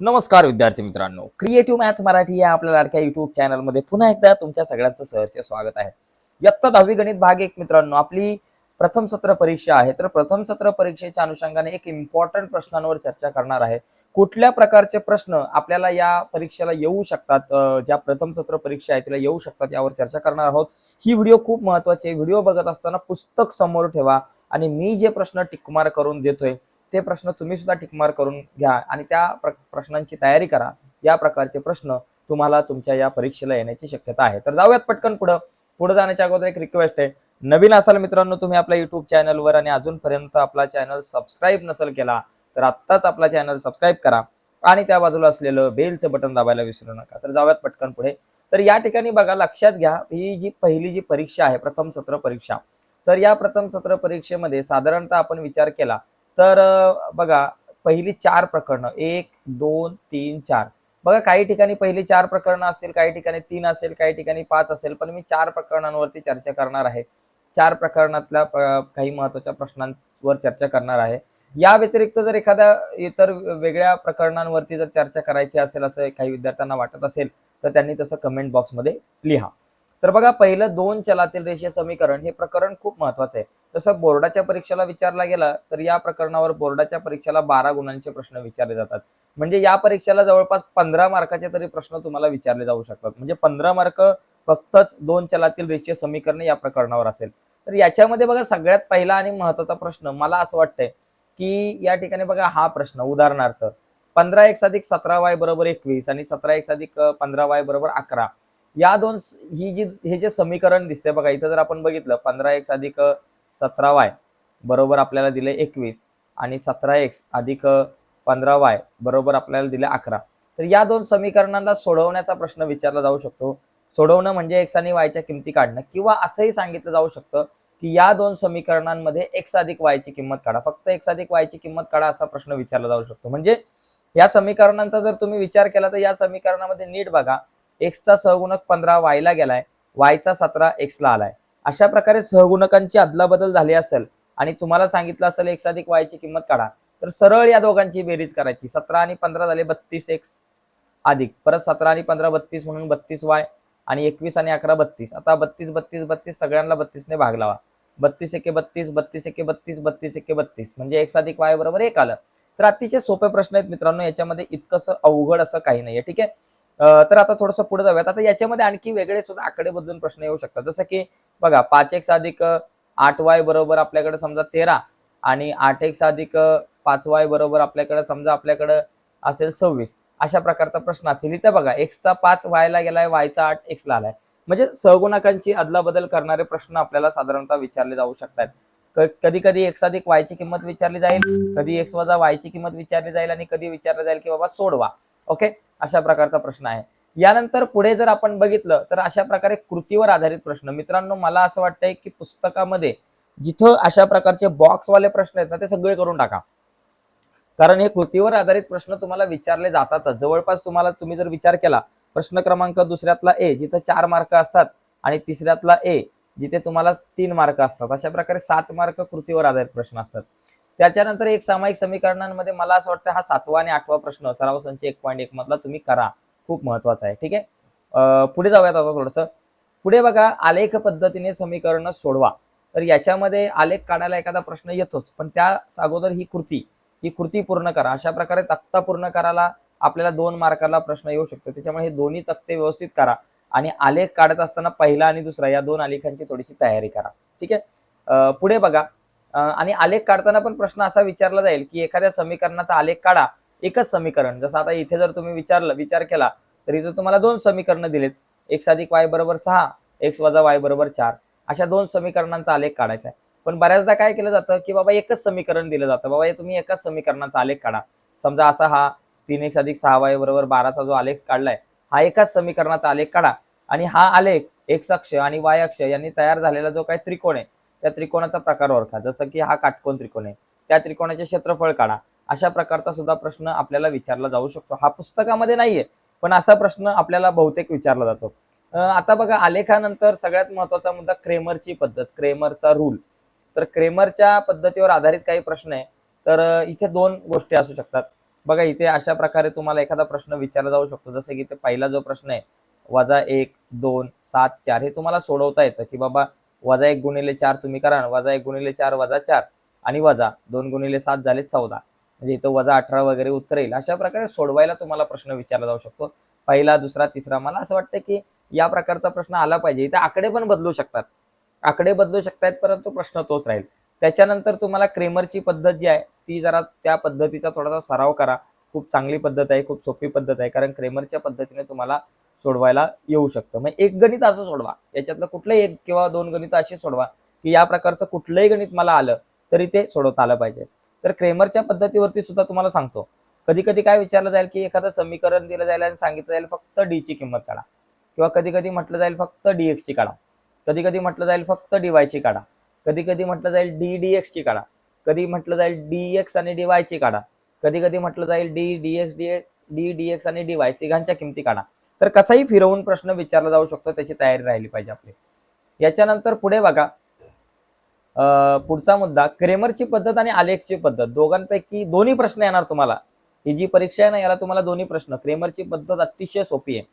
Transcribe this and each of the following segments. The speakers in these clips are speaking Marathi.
नमस्कार विद्यार्थी मित्रांनो. क्रिएटिव्ह मॅथ्स मराठी या आपल्या लाडक्या युट्यूब चॅनलमध्ये पुन्हा एकदा तुमच्या सगळ्यांचं सहर्ष स्वागत आहे. इयत्ता दहावी गणित भाग एक मित्रांनो आपली प्रथम सत्र परीक्षा आहे. तर प्रथम सत्र परीक्षेच्या अनुषंगाने एक इम्पॉर्टंट प्रश्नांवर चर्चा करणार आहे. कुठल्या प्रकारचे प्रश्न आपल्याला या परीक्षेला येऊ शकतात ज्या प्रथम सत्र परीक्षा आहे तिला येऊ शकतात यावर चर्चा करणार आहोत. ही व्हिडिओ खूप महत्वाची आहे. व्हिडिओ बघत असताना पुस्तक समोर ठेवा आणि मी जे प्रश्न टिकमार करून देतोय ते प्रश्न तुम्ही सुद्धा टिकमार करून घ्या आणि त्या प्र- प्रश्नांची तयारी करा. या प्रकारचे प्रश्न तुम्हाला तुमच्या या परीक्षेला येण्याची शक्यता आहे. तर जाऊयात पटकन पुढं. पुढे जाण्याच्या अगोदर एक रिक्वेस्ट आहे. नवीन असाल मित्रांनो तुम्ही आपल्या युट्यूब चॅनलवर आणि अजूनपर्यंत आपला चॅनल सबस्क्राईब नसेल केला तर आत्ताच आपला चॅनल सबस्क्राईब करा. आणि त्या बाजूला असलेलं बेलचं बटन दाबायला विसरू नका. तर जाऊयात पटकन पुढे. तर या ठिकाणी बघा लक्षात घ्या ही जी पहिली जी परीक्षा आहे प्रथम सत्र परीक्षा तर या प्रथम सत्र परीक्षेमध्ये साधारणतः आपण विचार केला तर बघा पहिली चार प्रकरणं एक दोन तीन चार. बघा काही ठिकाणी पहिली चार प्रकरणं असतील काही ठिकाणी तीन असेल काही ठिकाणी पाच असेल पण मी चार प्रकरणांवरती चर्चा करणार आहे. चार प्रकरणातल्या प- काही महत्त्वाच्या प्रश्नांवर चर्चा करणार आहे. या व्यतिरिक्त जर एखाद्या इतर वेगळ्या प्रकरणांवरती जर चर्चा करायची असेल असं काही विद्यार्थ्यांना वाटत असेल तर त्यांनी तसं कमेंट बॉक्समध्ये लिहा. तर बघा पहिलं दोन चलातील रेषीय समीकरण हे प्रकरण खूप महत्वाचं आहे. तसं बोर्डाच्या परीक्षेला विचारला गेला तर या प्रकरणावर बोर्डाच्या परीक्षेला बारा गुणांचे प्रश्न विचारले जातात. म्हणजे या परीक्षेला जवळपास पंधरा मार्काचे तरी प्रश्न तुम्हाला विचारले जाऊ शकतात. म्हणजे पंधरा मार्क फक्तच दोन चलातील रेषीय समीकरण या प्रकरणावर असेल. तर याच्यामध्ये बघा सगळ्यात पहिला आणि महत्त्वाचा प्रश्न मला असं वाटतंय की या ठिकाणी बघा हा प्रश्न उदाहरणार्थ पंधरा एक अधिक सतरा वाय बरोबर एकवीस आणि सतरा एक अधिक पंधरा वाय बरोबर अकरा. या दोन ही जी हे जे समीकरण दिसते बघा इथं जर आपण बघितलं पंधरा एक्स अधिक सतरा वाय बरोबर आपल्याला दिले एकवीस आणि सतरा एक्स अधिक पंधरा वाय बरोबर आपल्याला दिले अकरा. तर या दोन समीकरणांना सोडवण्याचा प्रश्न विचारला जाऊ शकतो. सोडवणं म्हणजे एक्स आणि वायच्या किमती काढणं किंवा असंही सांगितलं जाऊ शकतं की या दोन समीकरणांमध्ये एक्स अधिक वायची किंमत काढा. फक्त एक्स अधिक वायची किंमत काढा असा प्रश्न विचारला जाऊ शकतो. म्हणजे या समीकरणांचा जर तुम्ही विचार केला तर या समीकरणामध्ये नीट बघा. एक्सचा सहगुणक पंधरा वायला गेलाय वायचा सतरा एक्सला आलाय. अशा प्रकारे सहगुणकांची अदलाबदल झाली असेल आणि तुम्हाला सांगितलं असेल एक्स अधिक वायची किंमत काढा तर सरळ या दोघांची बेरीज करायची. सतरा आणि पंधरा झाले बत्तीस एक्स अधिक परत सतरा आणि पंधरा बत्तीस म्हणून बत्तीस वाय आणि एकवीस आणि अकरा बत्तीस. आता बत्तीस बत्तीस बत्तीस सगळ्यांना बत्तीसने भाग लावा. बत्तीस एके बत्तीस बत्तीस एके बत्तीस बत्तीस एके बत्तीस. म्हणजे एक्स अधिक वाय बरोबर एक आलं. तर अतिशय सोपे प्रश्न आहेत मित्रांनो याच्यामध्ये इतकंसं अवघड असं काही नाहीये. ठीक आहे? तर आता थोडंसं पुढे जाऊयात. आता याच्यामध्ये आणखी वेगळे सुद्धा आकडे बदलून प्रश्न येऊ शकतात. जसं की बघा पाच एक्स अधिक आठ वाय बरोबर आपल्याकडे समजा तेरा आणि आठ एक्स अधिक पाच वाय बरोबर आपल्याकडे समजा आपल्याकडे असेल सव्वीस. अशा प्रकारचा प्रश्न असेल. इथे बघा एक्सचा पाच वायला गेलाय वायचा आठ एक्सला आलाय. म्हणजे सहगुणकांची अदलाबदल करणारे प्रश्न आपल्याला साधारणतः विचारले जाऊ शकतात. कधी कधी एक्स अधिक वायची किंमत विचारली जाईल कधी एक्स वजा वायची किंमत विचारली जाईल आणि कधी विचारलं जाईल की बाबा सोडवा. ओके? अशा प्रकारचा प्रश्न आहे. यानंतर पुढे जर आपण बघितलं तर अशा प्रकारे कृतीवर आधारित प्रश्न. मित्रांनो मला असं वाटतंय की पुस्तकामध्ये जिथं अशा प्रकारचे बॉक्सवाले प्रश्न आहेत ना ते सगळे करून टाका. कारण हे कृतीवर आधारित प्रश्न तुम्हाला विचारले जातातच. जवळपास तुम्हाला तुम्ही जर विचार केला प्रश्न क्रमांक दुसऱ्यातला ए जिथं चार मार्क असतात आणि तिसऱ्यातला ए जिथे तुम्हाला तीन मार्क असतात. अशा प्रकारे सात मार्क कृतीवर आधारित प्रश्न असतात. त्याच्यानंतर एक सामायिक समीकरणांमध्ये मला असं वाटतं हा सातवा आणि आठवा प्रश्न सराव संच एक पॉईंट एक मधला तुम्ही करा. खूप महत्त्वाचा आहे. ठीक आहे? पुढे जाऊयात आता थोडंसं. पुढे बघा आलेख पद्धतीने समीकरण सोडवा. तर याच्यामध्ये आलेख काढायला एखादा प्रश्न येतोच. पण त्या अगोदर ही कृती. ही कृती पूर्ण करा. अशा प्रकारे तक्ता पूर्ण करायला आपल्याला दोन मार्काला प्रश्न येऊ शकतो. त्याच्यामुळे हे दोन्ही तक्ते व्यवस्थित करा. आणि आलेख काढत असताना पहिला आणि दुसरा या दोन आलेखांची थोडीशी तयारी करा. ठीक आहे? पुढे बघा. आणि आलेख काढताना पण प्रश्न असा विचारला जाईल की एखाद्या समीकरणाचा आलेख काढा एकच समीकरण. जसं आता इथे जर तुम्ही विचारलं विचार केला तर इथे तुम्हाला दोन समीकरणं दिलेत. एक्स अधिक वाय बरोबर सहा एक्स वजा वाय बरोबर चार. अशा दोन समीकरणांचा आलेख काढायचा आहे. पण बऱ्याचदा काय केलं जातं की बाबा एकच समीकरण दिलं जातं. बाबा हे तुम्ही एकाच समीकरणाचा आलेख काढा. समजा असा हा तीन एक्स अधिक सहा वाय बरोबर बाराचा जो आलेख काढलाय हा एकाच समीकरणाचा आलेख काढा. आणि हा आलेख एक्स अक्ष आणि वाय अक्ष यांनी तयार झालेला जो काही त्रिकोण आहे त्या त्रिकोणाचा प्रकार ओळखा. जसं की हा काटकोन त्रिकोण आहे. त्या त्रिकोणाचे क्षेत्रफळ काढा. अशा प्रकारचा सुद्धा प्रश्न आपल्याला विचारला जाऊ शकतो. हा पुस्तकामध्ये नाहीये पण असा प्रश्न आपल्याला बहुतेक विचारला जातो. आता बघा आलेखानंतर सगळ्यात महत्त्वाचा मुद्दा क्रेमरची पद्धत क्रेमरचा रूल. तर क्रेमरच्या पद्धतीवर आधारित काही प्रश्न आहे. तर इथे दोन गोष्टी असू शकतात. बघा इथे अशा प्रकारे तुम्हाला एखादा प्रश्न विचारला जाऊ शकतो. जसं की इथे पहिला जो प्रश्न आहे वजा एक दोन सात चार हे तुम्हाला सोडवता येतं की बाबा वजा एक गुणिले चार तुम्ही करा वजा एक गुणिले चार वजा चार आणि वजा दोन गुणिले सात झाले चौदा. म्हणजे इथं वजा अठरा वगैरे उत्तर येईल. अशा प्रकारे सोडवायला तुम्हाला प्रश्न विचारला जाऊ शकतो. पहिला दुसरा तिसरा. मला असं वाटतं की या प्रकारचा प्रश्न आला पाहिजे. इथे आकडे पण बदलू शकतात. आकडे बदलू शकतात परंतु प्रश्न तोच राहील. त्याच्यानंतर तुम्हाला क्रेमरची पद्धत जी आहे ती जरा त्या पद्धतीचा थोडासा सराव करा. खूप चांगली पद्धत आहे खूप सोपी पद्धत आहे. कारण क्रेमरच्या पद्धतीने तुम्हाला सोडवायला येऊ शकतं. मग एक गणित असं सोडवा. याच्यातलं कुठलंही एक किंवा दोन गणित अशी सोडवा की या प्रकारचं कुठलंही गणित मला आलं तरी ते सोडवता आलं पाहिजे. तर क्रेमरच्या पद्धतीवरती सुद्धा तुम्हाला सांगतो. कधी कधी काय विचारलं जाईल की एखादं समीकरण दिलं जाईल आणि सांगितलं जाईल फक्त डी ची किंमत काढा. किंवा कधी कधी म्हटलं जाईल फक्त डी ची काढा. कधी कधी म्हटलं जाईल फक्त डी ची काढा. कधी कधी म्हटलं जाईल डी डी ची काढा. कधी म्हटलं जाईल डी एक्स आणि डी ची काढा. कधी कधी म्हटलं जाईल D D X D D D X आणि डी वाय तिघांच्या किमती काढा. तर कसाही फिरवून प्रश्न विचारला जाऊ शकतो त्याची तयारी राहिली पाहिजे आपली. याच्यानंतर पुढे बघा पुढचा मुद्दा क्रेमरची पद्धत आणि आलेखची पद्धत. दोघांपैकी दोन्ही प्रश्न येणार तुम्हाला. ही जी परीक्षा आहे ना याला तुम्हाला दोन्ही प्रश्न. क्रेमरची पद्धत अतिशय सोपी आहे.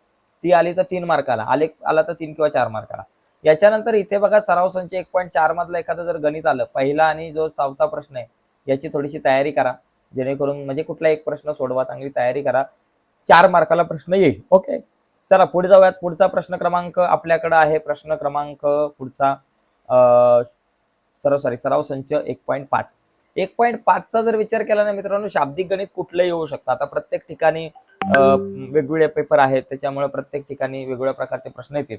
ती आली तर तीन मार्काला आलेख आला तर तीन किंवा चार मार्काला याच्यानंतर इथे बघा सराव संच एक पॉईंट चार मधला एखादं जर गणित आलं पहिला आणि जो चौथा प्रश्न आहे याची थोडीशी तयारी करा. जेणेकरून म्हणजे कुठला एक प्रश्न सोडवा चांगली तयारी करा. चार मार्काला प्रश्न येईल ओके? चला पुढे जाऊयात. पुढचा प्रश्न क्रमांक आपल्याकडे आहे. प्रश्न क्रमांक पुढचा सराव सॉरी सराव संच एक पॉईंट पाच. एक पॉईंट पाचचा जर विचार केला ना मित्रांनो शाब्दिक गणित कुठलंही येऊ शकतं. आता प्रत्येक ठिकाणी वेगवेगळे पेपर आहेत त्याच्यामुळे प्रत्येक ठिकाणी वेगवेगळ्या प्रकारचे प्रश्न येतील.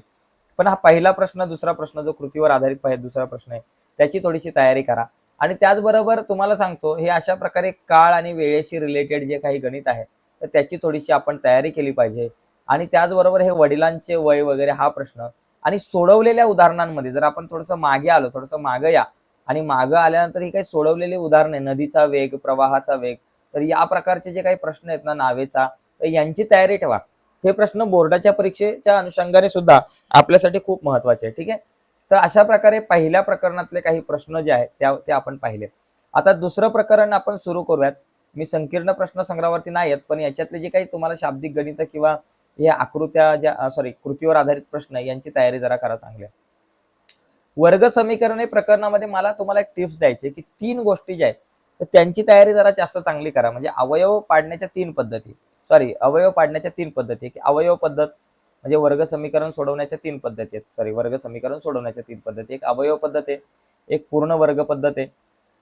पण हा पहिला प्रश्न दुसरा प्रश्न जो कृतीवर आधारित पाहिजे दुसरा प्रश्न आहे. त्याची थोडीशी तयारी करा. आणि त्याचबरोबर तुम्हाला सांगतो हे अशा प्रकारे काळ आणि वेळेशी रिलेटेड जे काही गणित आहे तर त्याची थोडीशी आपण तयारी केली पाहिजे. आणि त्याचबरोबर हे वडिलांचे वय वगैरे हा प्रश्न. आणि सोडवलेल्या उदाहरणांमध्ये जर आपण थोडंसं मागे आलो थोडंसं मागं या. आणि मागं आल्यानंतर ही काही सोडवलेली उदाहरणे नदीचा वेग प्रवाहाचा वेग तर या प्रकारचे जे काही प्रश्न आहेत ना नावेचा तर यांची तयारी ठेवा. हे प्रश्न बोर्डाच्या परीक्षेच्या अनुषंगाने सुद्धा आपल्यासाठी खूप महत्त्वाचे आहे ठीक आहे? तर अशा प्रकारे पहिल्या प्रकरणातले काही प्रश्न जे आहेत त्या ते आपण पाहिले. आता दुसरं प्रकरण आपण सुरू करूयात. मी संकीर्ण प्रश्न संग्रहावरती नाही आहेत पण याच्यातले जे काही तुम्हाला शाब्दिक गणित किंवा या आकृत्या ज्या सॉरी कृतीवर आधारित प्रश्न यांची तयारी जरा करा चांगल्या वर्ग समीकरण हे प्रकरणामध्ये मला तुम्हाला एक टिप्स द्यायचे की तीन गोष्टी ज्या आहेत तर त्यांची तयारी जरा जास्त चांगली करा. म्हणजे अवयव पाडण्याच्या तीन पद्धती. सॉरी अवयव पाडण्याच्या तीन पद्धती. की अवयव पद्धत म्हणजे वर्ग समीकरण सोडवण्याच्या तीन पद्धती आहेत. सॉरी वर्ग समीकरण सोडवण्याच्या तीन पद्धती एक अवयव पद्धत आहे एक पूर्ण वर्ग पद्धत आहे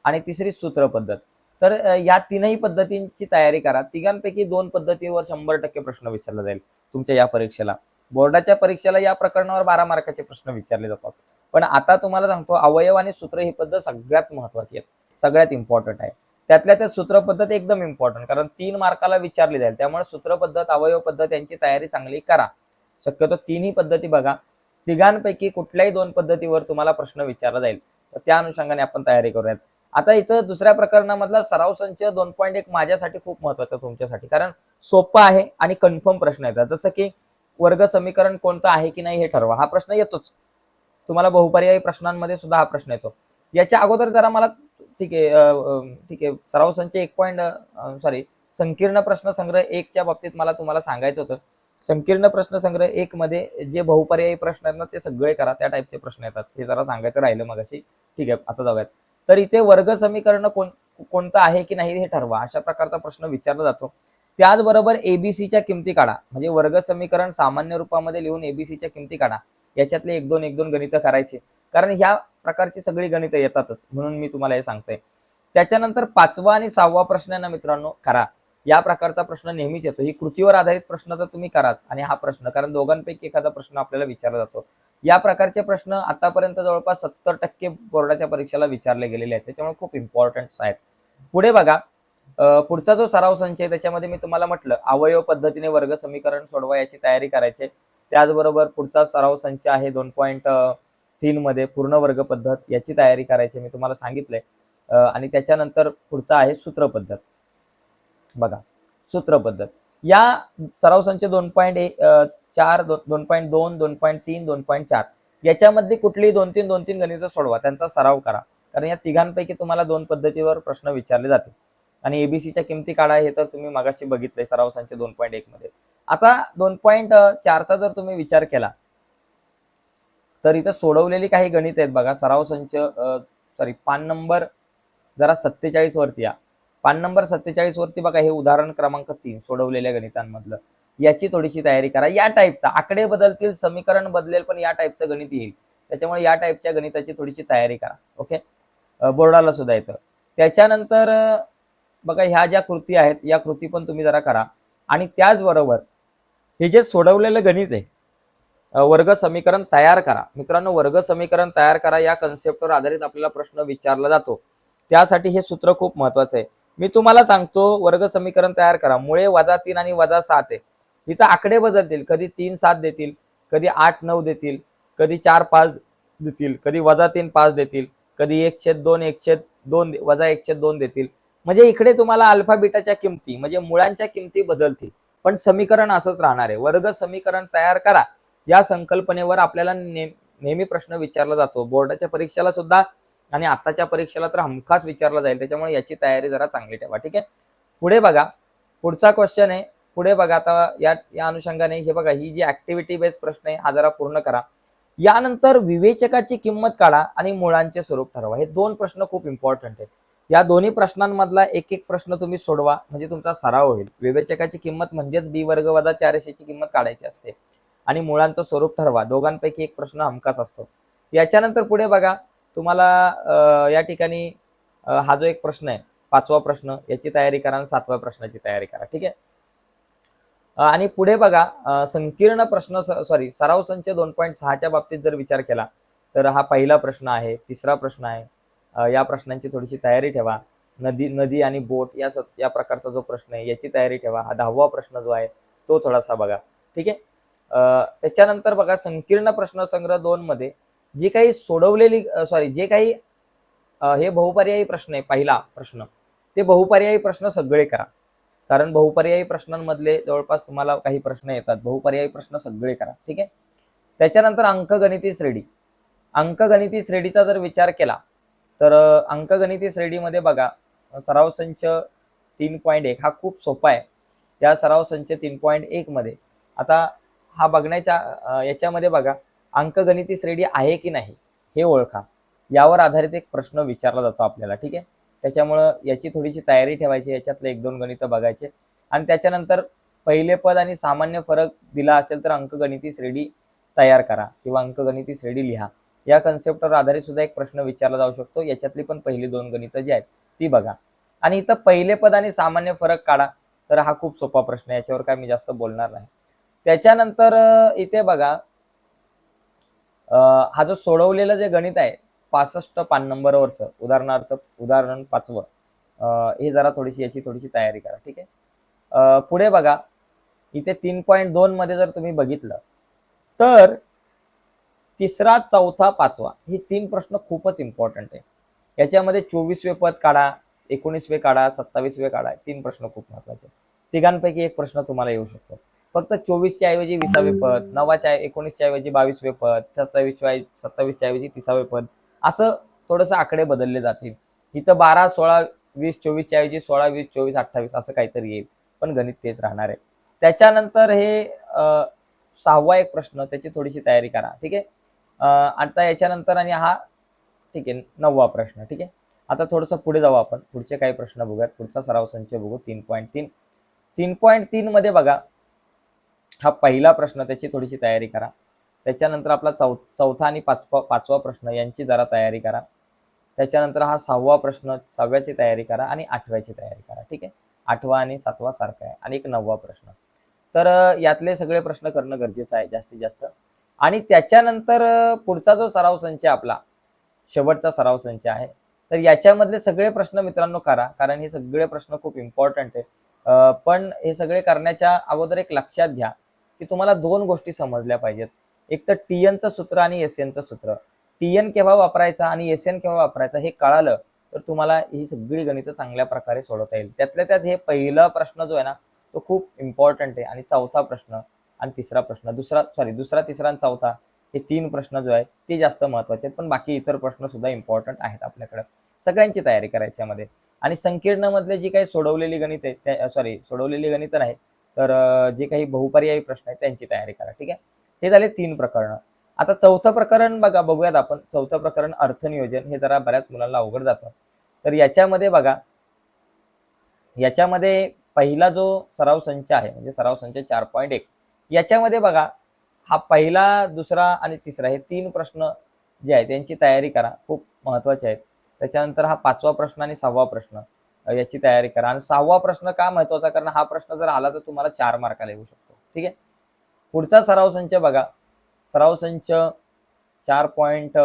आणि तिसरी सूत्र पद्धत. तर या तीनही पद्धतींची तयारी करा. तिघांपैकी दोन पद्धतीवर शंभर टक्के प्रश्न विचारला जाईल तुमच्या या परीक्षेला. बोर्डाच्या परीक्षेला या प्रकरणावर बारा मार्काचे प्रश्न विचारले जातात. पण आता तुम्हाला सांगतो अवयव आणि सूत्र ही पद्धत सगळ्यात महत्वाची आहे सगळ्यात इम्पॉर्टंट आहे. त्यातल्या त्यात सूत्र पद्धत एकदम इम्पॉर्टंट कारण तीन मार्काला विचारली जाईल. त्यामुळे सूत्र पद्धत अवयव पद्धत यांची तयारी चांगली करा. शक्यतो तिन्ही पद्धती बघा. तिघांपैकी कुठल्याही दोन पद्धतीवर तुम्हाला प्रश्न विचारला जाईल. तर त्या अनुषंगाने आपण तयारी करूयात. आता इथं दुसऱ्या प्रकरणामधला सराव संच दोन पॉईंट एक माझ्यासाठी खूप महत्त्वाचा तुमच्यासाठी. कारण सोपं आहे आणि कन्फर्म प्रश्न येतात जसं की वर्ग समीकरण कोणतं आहे की नाही हे ठरवा. हा प्रश्न येतोच. तुम्हाला बहुपर्यायी प्रश्नांमध्ये सुद्धा हा प्रश्न येतो. याच्या अगोदर जरा मला ठीक आहे ठीक आहे सराव संच एक पॉईंट सॉरी संकीर्ण प्रश्न संग्रह एकच्या बाबतीत मला तुम्हाला सांगायचं होतं. संकीर्ण प्रश्न संग्रह एक मध्ये जे बहुपर्यायी प्रश्न आहेत ना ते सगळे करा त्या टाईपचे प्रश्न येतात. हे जरा सांगायचं राहिलं मग ठीक आहे आता जाऊयात. तर इथे वर्ग समीकरण कोण कोणतं आहे की नाही हे ठरवा. अशा प्रकारचा प्रश्न विचारला जातो. त्याचबरोबर एबीसीच्या किमती काढा. म्हणजे वर्ग समीकरण सामान्य रूपामध्ये लिहून एबीसीच्या किमती काढा. याच्यातले एक दोन एक दोन गणितं करायचे. कारण ह्या प्रकारची सगळी गणितं येतातच. म्हणून मी तुम्हाला हे सांगतोय. त्याच्यानंतर पाचवा आणि सहावा प्रश्न ना मित्रांनो करा. या प्रकारचा प्रश्न नेहमीच येतो. ही कृतीवर आधारित प्रश्न तर तुम्ही कराच. आणि हा प्रश्न कारण दोघांपैकी एखादा प्रश्न आपल्याला विचारला जातो. या प्रकारचे प्रश्न आतापर्यंत जवळपास सत्तर टक्के बोर्डाच्या परीक्षेला विचारले गेलेले आहेत. त्याच्यामुळे खूप इम्पॉर्टंट आहेत. पुढे बघा. पुढचा जो सराव संच आहे त्याच्यामध्ये मी तुम्हाला म्हटलं अवयव पद्धतीने वर्ग समीकरण सोडवा याची तयारी करायची. त्याचबरोबर पुढचा सराव संच आहे दोन पॉईंट तीन मध्ये पूर्ण वर्ग पद्धत याची तयारी करायची मी तुम्हाला सांगितलंय. आणि त्याच्यानंतर पुढचा आहे सूत्र पद्धत. बघा सूत्रपद्धत. या सराव संच दोन पॉईंट चार दोन पॉईंट दोन दोन पॉईंट तीन दोन पॉईंट चार याच्यामधली कुठलीही दोन तीन दोन तीन गणितं सोडवा त्यांचा सराव करा. कारण या तिघांपैकी तुम्हाला दोन पद्धतीवर प्रश्न विचारले जातील. आणि एबीसीच्या किमती काढा हे तर तुम्ही मागाशी बघितले सराव संच दोन पॉईंट एक मध्ये. आता दोन पॉईंट चारचा जर तुम्ही विचार केला तर इथं सोडवलेली काही गणित आहेत बघा. सराव संच सॉरी पान नंबर जरा सत्तेचाळीस वरती या. पान नंबर सत्तेचाळीस वरती बघा हे उदाहरण क्रमांक तीन सोडवलेल्या गणितांमधलं. याची थोडीशी तयारी करा. या टाईपचा आकडे बदलतील समीकरण बदलेल पण या टाईपचं गणित येईल. त्याच्यामुळे या टाईपच्या गणिताची थोडीशी तयारी करा. ओके? बोर्डाला सुद्धा येतं. त्याच्यानंतर बघा ह्या ज्या कृती आहेत या कृती पण तुम्ही जरा करा. आणि त्याचबरोबर हे जे सोडवलेलं गणित आहे वर्ग समीकरण तयार करा. मित्रांनो वर्ग समीकरण तयार करा. या कन्सेप्टवर आधारित आपल्याला प्रश्न विचारला जातो. त्यासाठी हे सूत्र खूप महत्वाचं आहे. मी तुम्हाला सांगतो वर्ग समीकरण तयार करा. मुळे वजा तीन आणि वजा सात आहे. इथं आकडे बदलतील. कधी तीन सात देतील. कधी आठ नऊ देतील. कधी चार पाच देतील. कधी वजा तीन पाच देतील. कधी एक छेद दोन एक छेद दोन वजा एक छेद दोन देतील. म्हणजे इकडे तुम्हाला अल्फाबीटाच्या किमती म्हणजे मुळांच्या किमती बदलतील. पण समीकरण असंच राहणार आहे. वर्ग समीकरण तयार करा. या संकल्पनेवर आपल्याला नेहमी प्रश्न विचारला जातो. बोर्डाच्या परीक्षेला सुद्धा आणि आताच्या परीक्षेला तर हमखास विचारला जाईल. त्याच्यामुळे याची तयारी जरा चांगली ठेवा ठीक आहे? पुढे बघा. पुढचा क्वेश्चन आहे. पुढे बघा आता या या अनुषंगाने हे बघा ही जी ऍक्टिव्हिटी बेस्ड प्रश्न आहे हा जरा पूर्ण करा. यानंतर विवेचकाची किंमत काढा आणि मुळांचे स्वरूप ठरवा. हे दोन प्रश्न खूप इम्पॉर्टंट आहेत. या दोन्ही प्रश्नांमधला एक एक प्रश्न तुम्ही सोडवा म्हणजे तुमचा सराव होईल. विवेचकाची किंमत म्हणजेच बी वर्ग वजा चारशेची किंमत काढायची असते. आणि मुळांचं स्वरूप ठरवा. दोघांपैकी एक प्रश्न हमखास असतो. याच्यानंतर पुढे बघा. तुम्हाला या ठिकाणी हा जो एक प्रश्न आहे पाचवा प्रश्न याची तयारी करा आणि सातव्या प्रश्नाची तयारी करा ठीक आहे? आणि पुढे बघा संकीर्ण प्रश्न सॉरी सराव संच दोन पॉईंट सहाच्या बाबतीत जर विचार केला तर हा पहिला प्रश्न आहे तिसरा प्रश्न आहे या प्रश्नांची थोडीशी तयारी ठेवा. नदी नदी आणि बोट या स या प्रकारचा जो प्रश्न आहे याची तयारी ठेवा. हा दहावा प्रश्न जो आहे तो थोडासा बघा ठीक आहे? त्याच्यानंतर बघा संकीर्ण प्रश्नसंग्रह दोन मध्ये जी काही सोडवलेली सॉरी जे काही हे बहुपर्यायी प्रश्न आहे पहिला प्रश्न ते बहुपर्यायी प्रश्न सगळे करा. कारण बहुपर्यायी प्रश्नांमधले जवळपास तुम्हाला काही प्रश्न येतात बहुपर्यायी प्रश्न सगळे करा ठीक आहे? त्याच्यानंतर अंकगणिती श्रेणी अंकगणिती श्रेणीचा जर विचार केला तर अंकगणिती श्रेणीमध्ये बघा सराव संच तीन पॉईंट एक हा खूप सोपा आहे. या सराव संच तीन पॉईंट एकमध्ये आता हा बघण्याच्या याच्यामध्ये बघा अंकगणिती श्रेणी आहे की नाही हे ओळखा. यावर आधारित एक प्रश्न विचारला जातो आपल्याला ठीक आहे? त्याच्यामुळं याची थोडीशी तयारी ठेवायची याच्यातले एक दोन गणितं बघायचे. आणि त्याच्यानंतर पहिले पद आणि सामान्य फरक दिला असेल तर अंकगणिती श्रेणी तयार करा किंवा अंकगणिती श्रेणी लिहा. या कन्सेप्टवर आधारित सुद्धा एक प्रश्न विचारला जाऊ शकतो. याच्यातली पण पहिली दोन गणितं जी आहेत ती बघा. आणि इथं पहिले पद आणि सामान्य फरक काढा. तर हा खूप सोपा प्रश्न आहे याच्यावर काय मी जास्त बोलणार नाही. त्याच्यानंतर इथे बघा हा जो सोडवलेलं जे गणित आहे पासष्ट पान नंबरवरचं उदाहरणार्थ उदाहरण पाचवं हे जरा थोडीशी याची थोडीशी तयारी करा ठीक आहे? पुढे बघा इथे तीन पॉईंट दोन मध्ये जर तुम्ही बघितलं तर तिसरा चौथा पाचवा हे तीन प्रश्न खूपच इम्पॉर्टंट आहे. याच्यामध्ये चोवीसवे पद काढा एकोणीसवे काढा सत्तावीसवे काढा तीन प्रश्न खूप महत्त्वाचे तिघांपैकी एक प्रश्न तुम्हाला येऊ शकतो. फक्त चोवीसच्या ऐवजी विसावे पद नवाच्या एकोणीसच्या ऐवजी बावीसवे पद सत्तावीसच्या सत्तावीसच्या ऐवजी तिसावे पद असं थोडंसं आकडे बदलले जातील. इथं बारा सोळा वीस चोवीसच्या ऐवजी सोळा वीस चोवीस अठ्ठावीस असं काहीतरी येईल. पण गणित तेच राहणार आहे. त्याच्यानंतर हे सहावा एक प्रश्न त्याची थोडीशी तयारी करा. ठीक आहे? आता याच्यानंतर आणि हा ठीक आहे नववा प्रश्न ठीक आहे? आता थोडंसं पुढे जाऊ आपण. पुढचे काही प्रश्न बघूयात. पुढचा सराव संच बघू. तीन पॉईंट तीन. तीन पॉईंट तीन मध्ये बघा. हा पहिला प्रश्न त्याची थोडीशी तयारी करा. त्याच्यानंतर आपला चौ चौथा आणि पाचवा पाचवा प्रश्न यांची जरा तयारी करा. त्याच्यानंतर हा सहावा प्रश्न सहाव्याची तयारी करा आणि आठव्याची तयारी करा. ठीक आहे? आठवा आणि सातवा सारखा आहे आणि एक नववा प्रश्न. तर यातले सगळे प्रश्न करणं गरजेचं आहे जास्तीत जास्त. आणि त्याच्यानंतर पुढचा जो सराव संच आहे आपला शेवटचा सराव संच आहे. तर याच्यामधले सगळे प्रश्न मित्रांनो करा कारण हे सगळे प्रश्न खूप इम्पॉर्टंट आहे. पण हे सगळे करण्याच्या अगोदर एक लक्षात घ्या. की तुम्हाला दोन गोष्टी समजल्या पाहिजेत. एक तर टी एनचं सूत्र आणि एस एनचं सूत्र. टी एन केव्हा वापरायचा आणि एस एन केव्हा वापरायचा हे कळालं तर तुम्हाला ही सगळी गणितं चांगल्या प्रकारे सोडवता येईल. त्यातल्या त्यात हे पहिला प्रश्न जो आहे ना तो खूप इम्पॉर्टंट आहे. आणि चौथा प्रश्न आणि तिसरा प्रश्न. दुसरा सॉरी दुसरा तिसरा आणि चौथा हे तीन प्रश्न जो आहे ते जास्त महत्त्वाचे आहेत. पण बाकी इतर प्रश्न सुद्धा इम्पॉर्टंट आहेत आपल्याकडे. सगळ्यांची तयारी करायच्यामध्ये आणि संकीर्णमधले जी काही सोडवलेली गणित आहेत सॉरी सोडवलेली गणित नाही तर जे काही बहुपर्यायी प्रश्न आहेत त्यांची तयारी करा ठीक आहे? हे झाले तीन प्रकरणं. आता चौथं प्रकरण बघा बघूयात आपण. चौथं प्रकरण अर्थनियोजन हे जरा बऱ्याच मुलांना अवघड जातं. तर याच्यामध्ये बघा याच्यामध्ये पहिला जो सराव संच आहे म्हणजे सराव संच चार पॉईंट एक याच्यामध्ये बघा हा पहिला दुसरा आणि तिसरा हे तीन प्रश्न जे आहेत त्यांची तयारी करा. खूप महत्त्वाचे आहेत. त्याच्यानंतर हा पाचवा प्रश्न आणि सहावा प्रश्न. याची तयारी करा. आणि सहावा प्रश्न का महत्त्वाचा? कारण हा प्रश्न जर आला तर तुम्हाला चार मार्काला येऊ शकतो. ठीक आहे? पुढचा सराव संच बघा. सराव संच चार पॉईंट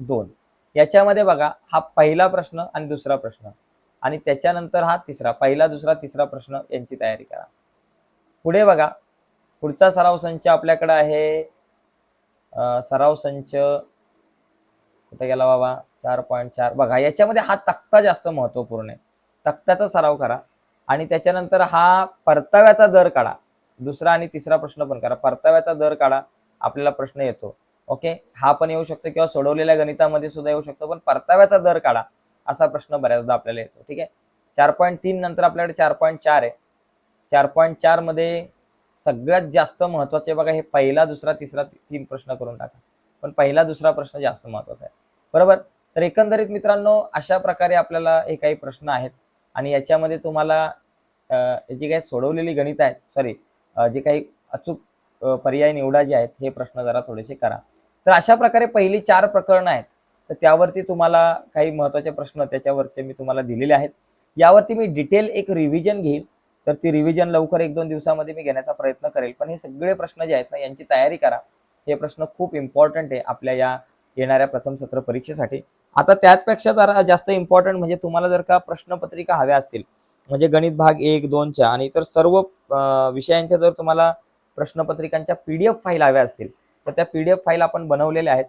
दोन. याच्यामध्ये बघा हा पहिला प्रश्न आणि दुसरा प्रश्न. आणि त्याच्यानंतर हा तिसरा पहिला दुसरा तिसरा प्रश्न यांची तयारी करा. पुढे बघा. पुढचा सराव संच आपल्याकडे आहे. सराव संच कुठे गेला बाबा? चार पॉईंट चार. बघा याच्यामध्ये हा तक्ता जास्त महत्त्वपूर्ण आहे. तक्त्याचा सराव करा आणि त्याच्यानंतर हा परताव्याचा दर काढा. दुसरा आणि तिसरा प्रश्न पण करा. परताव्याचा दर काढा आपल्याला प्रश्न येतो. ओके? हा पण येऊ शकतो किंवा सोडवलेल्या गणितामध्ये सुद्धा येऊ शकतो पण परताव्याचा दर काढा असा प्रश्न बऱ्याचदा आपल्याला येतो. ठीक आहे? चार पॉईंट तीन नंतर आपल्याकडे चार पॉईंट चार आहे. चार पॉईंट चारमध्ये सगळ्यात जास्त महत्त्वाचे बघा हे पहिला दुसरा तिसरा तीन प्रश्न करून टाका. पण पहिला दुसरा प्रश्न जास्त महत्त्वाचा आहे. बरोबर? तर एकंदरीत मित्रांनो अशा प्रकारे आपल्याला हे काही प्रश्न आहेत. आणि याच्यामध्ये तुम्हाला जे काही सोडवलेली गणित आहेत सॉरी जे काही अचूक पर्याय निवडा जे आहेत हे प्रश्न जरा थोडेसे करा. तर अशा प्रकारे पहिली चार प्रकरणं आहेत तर त्यावरती तुम्हाला काही महत्त्वाचे प्रश्न त्याच्यावरचे मी तुम्हाला दिलेले आहेत. यावरती मी डिटेल एक रिव्हिजन घेईन तर ती रिव्हिजन लवकर एक दोन दिवसामध्ये मी घेण्याचा प्रयत्न करेल. पण हे सगळे प्रश्न जे आहेत ना यांची तयारी करा. हे प्रश्न खूप इम्पॉर्टंट आहे आपल्या या येणाऱ्या प्रथम सत्र परीक्षेसाठी. आता त्याचपेक्षा जरा जास्त इम्पॉर्टंट म्हणजे तुम्हाला जर का प्रश्नपत्रिका हव्या असतील म्हणजे गणित भाग एक दोनच्या आणि इतर सर्व विषयांच्या जर तुम्हाला प्रश्नपत्रिकांच्या पी डी एफ फाईल हव्या असतील तर त्या पी डी एफ फाईल आपण बनवलेल्या आहेत.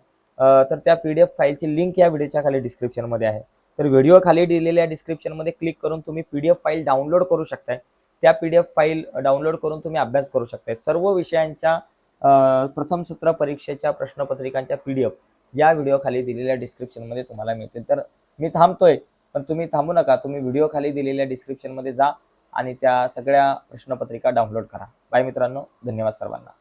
तर त्या पी डी एफ फाईलची लिंक या व्हिडिओच्या खाली डिस्क्रिप्शनमध्ये आहे. तर व्हिडिओ खाली दिलेल्या डिस्क्रिप्शनमध्ये क्लिक करून तुम्ही P D F file download करू शकताय. त्या P D F file download करून तुम्ही अभ्यास करू शकताय. सर्व विषयांच्या प्रथम सत्र परीक्षेच्या प्रश्नपत्रिकांच्या पी डी एफ या व्हिडिओ खाली दिलेल्या डिस्क्रिप्शनमध्ये तुम्हाला मिळतील. तर मी थांबतोय पण तुम्ही थांबू नका. तुम्ही व्हिडिओ खाली दिलेल्या डिस्क्रिप्शनमध्ये जा आणि त्या सगळ्या प्रश्नपत्रिका डाउनलोड करा. बाय मित्रांनो धन्यवाद सर्वांना.